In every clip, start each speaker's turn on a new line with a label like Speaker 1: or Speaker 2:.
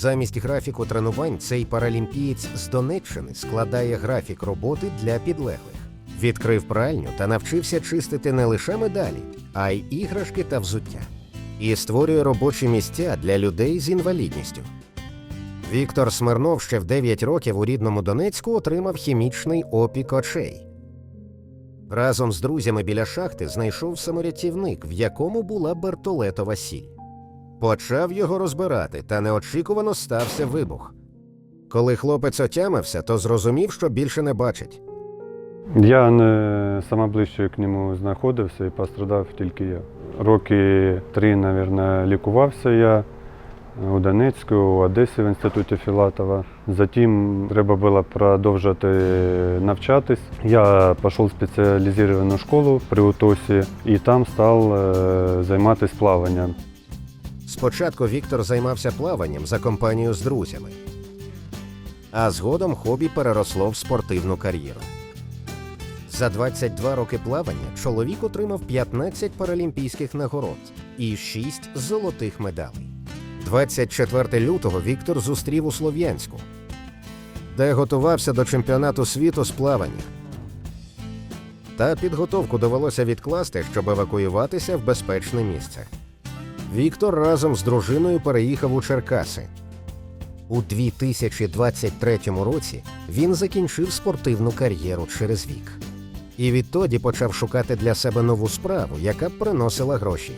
Speaker 1: Замість графіку тренувань цей паралімпієць з Донеччини складає графік роботи для підлеглих. Відкрив пральню та навчився чистити не лише медалі, а й іграшки та взуття. І створює робочі місця для людей з інвалідністю. Віктор Смирнов ще в 9 років у рідному Донецьку отримав хімічний опік очей. Разом з друзями біля шахти знайшов саморятівник, в якому була бертолетова сіль. Почав його розбирати, та неочікувано стався вибух. Коли хлопець отямився, то зрозумів, що більше не бачить.
Speaker 2: Я не саме ближче к ньому знаходився і пострадав тільки я. Роки три, мабуть, лікувався я у Донецьку, у Одесі в інституті Філатова. Затім треба було продовжити навчатись. Я пішов в спеціалізовану школу при УТОСі і там став е, займатися плаванням.
Speaker 1: Спочатку Віктор займався плаванням за компанію з друзями, а згодом хобі переросло в спортивну кар'єру. За 22 роки плавання чоловік отримав 15 паралімпійських нагород і 6 золотих медалей. 24 лютого Віктор зустрів у Слов'янську, де готувався до чемпіонату світу з плавання. Та підготовку довелося відкласти, щоб евакуюватися в безпечне місце. Віктор разом з дружиною переїхав у Черкаси. У 2023 році він закінчив спортивну кар'єру через вік. І відтоді почав шукати для себе нову справу, яка б приносила гроші.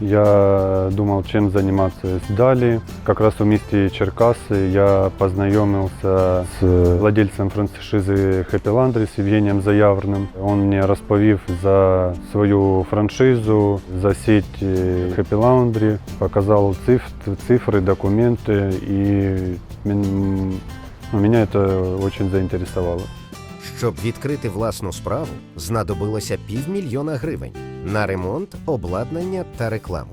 Speaker 2: Я думав, чим займатися далі. Якраз у місті Черкаси я познайомився з владельцем франшизи Happy Laundry, з Євгенієм Заяврним. Він мені розповів за свою франшизу, за сеть Happy Laundry, показав циф- цифри, документи, і ну, мене це дуже заінтересувало.
Speaker 1: Щоб відкрити власну справу, знадобилося півмільйона гривень на ремонт, обладнання та рекламу.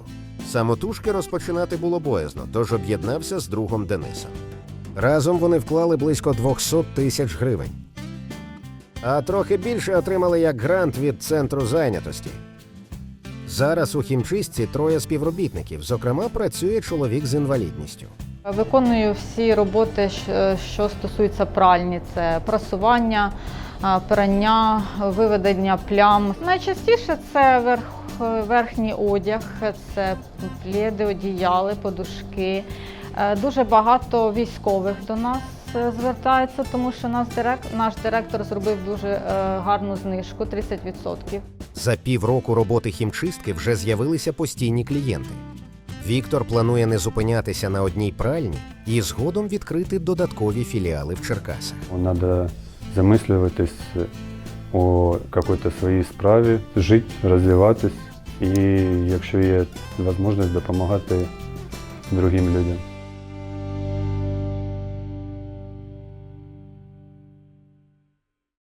Speaker 1: Самотужки розпочинати було боязно, тож об'єднався з другом Денисом. Разом вони вклали близько 200 тисяч гривень. А трохи більше отримали як грант від центру зайнятості. Зараз у хімчистці троє співробітників, зокрема, працює чоловік з інвалідністю.
Speaker 3: Виконую всі роботи, що- стосуються пральні: це прасування, прання, виведення плям. Найчастіше це верх, верхній одяг, це пледи, одіяли, подушки. Е, Дуже багато військових до нас е, звертається, тому що нас директ, наш директор зробив дуже е, гарну знижку 30%.
Speaker 1: За півроку роботи хімчистки вже з'явилися постійні клієнти. Віктор планує не зупинятися на одній пральні і згодом відкрити додаткові філіали в Черкасах.
Speaker 2: Надо замислюватись о какой-то своїй справі, жити, розвиватись і, якщо є можливість, допомагати другим людям.